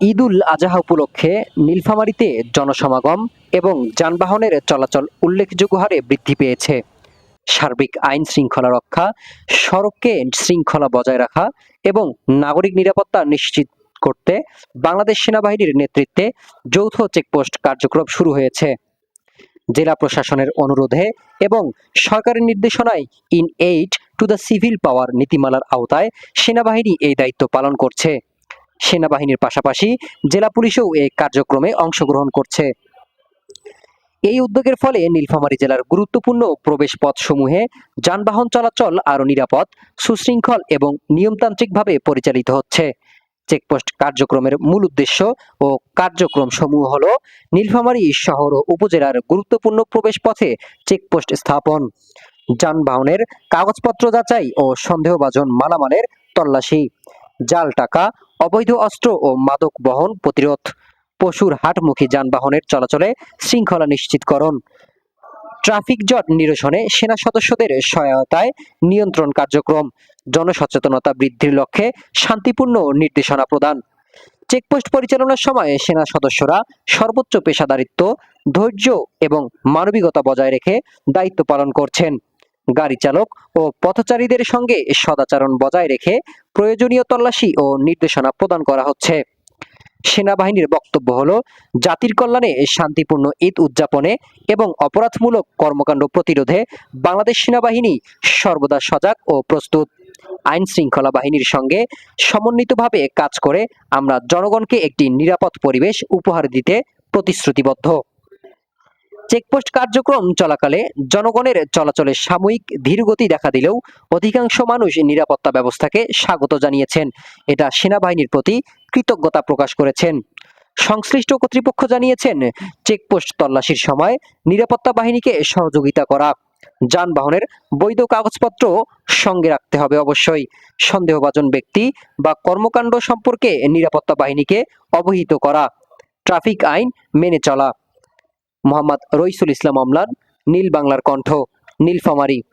ঈদুল আজহা উপলক্ষে নীলফামারীতে জনসমাগম এবং যানবাহনের চলাচল উল্লেখযোগ্য হারে বৃদ্ধি পেয়েছে। সার্বিক আইন শৃঙ্খলা রক্ষা, সড়ককে শৃঙ্খলা বজায় রাখা এবং নাগরিক নিরাপত্তা নিশ্চিত করতে বাংলাদেশ সেনাবাহিনীর নেতৃত্বে যৌথ চেকপোস্ট কার্যক্রম শুরু হয়েছে। জেলা প্রশাসনের অনুরোধে এবং সরকারের নির্দেশনায় in aid to the civil power নীতিমালার আওতায় সেনাবাহিনী এই দায়িত্ব পালন করছে। সেনাবাহিনীর পাশাপাশি জেলা পুলিশও এই কার্যক্রমে অংশগ্রহণ করছে। এই উদ্যোগের ফলে নীলফামারী জেলার গুরুত্বপূর্ণ প্রবেশ পথসমূহে যানবাহন চলাচল আরও নিরাপদ, সুশৃঙ্খল এবং নিয়মতান্ত্রিকভাবে পরিচালিত হচ্ছে। চেকপোস্ট কার্যক্রমের মূল উদ্দেশ্য ও কার্যক্রম সমূহ হল নীলফামারী শহর ও উপজেলার গুরুত্বপূর্ণ প্রবেশ পথে চেকপোস্ট স্থাপন, যানবাহনের কাগজপত্র যাচাই ও সন্দেহভাজন মালামালের তল্লাশি, জাল টাকা অবৈধ অস্ত্র ও মাদক বহন প্রতিরোধ, পশুর হাটমুখী যানবাহনের চলাচলে শৃঙ্খলা নিশ্চিতকরণ। ট্রাফিক জট নিরসনে সেনা সদস্যদের সহায়তায় নিয়ন্ত্রণ কার্যক্রম, জনসচেতনতা বৃদ্ধির লক্ষ্যে শান্তিপূর্ণ নির্দেশনা প্রদান। চেকপোস্ট পরিচালনার সময় সেনা সদস্যরা সর্বোচ্চ পেশাদারিত্ব, ধৈর্য এবং মানবিকতা বজায় রেখে দায়িত্ব পালন করছেন। গাড়ি চালক ও পথচারীদের সঙ্গে সদাচরণ বজায় রেখে প্রয়োজনীয় তল্লাশি ও নির্দেশনা প্রদান করা হচ্ছে। সেনাবাহিনীর বক্তব্য হলো, জাতির কল্যাণে শান্তিপূর্ণ ঈদ উদযাপনে এবং অপরাধমূলক কর্মকাণ্ড প্রতিরোধে বাংলাদেশ সেনাবাহিনী সর্বদা সজাগ ও প্রস্তুত। আইন শৃঙ্খলা বাহিনীর সঙ্গে সমন্বিতভাবে কাজ করে আমরা জনগণকে একটি নিরাপদ পরিবেশ উপহার দিতে প্রতিশ্রুতিবদ্ধ। চেকপোস্ট কার্যক্রম চলাকালে জনগণের চলাচলে সাময়িক ধীরগতি দেখা দিলেও অধিকাংশ মানুষ নিরাপত্তা ব্যবস্থাকে স্বাগত জানিয়েছেন। এটা সেনাবাহিনীর প্রতি কৃতজ্ঞতা প্রকাশ করেছেন। সংশ্লিষ্ট কর্তৃপক্ষ জানিয়েছেন, চেকপোস্ট তল্লাশির সময় নিরাপত্তা বাহিনীকে সহযোগিতা করা, যানবাহনের বৈধ কাগজপত্র সঙ্গে রাখতে হবে অবশ্যই। সন্দেহভাজন ব্যক্তি বা কর্মকাণ্ড সম্পর্কে নিরাপত্তা বাহিনীকে অবহিত করা, ট্রাফিক আইন মেনে চলা। মোহাম্মদ রইসুল ইসলাম অমলান নীল বাংলার কণ্ঠ নীলফামারী।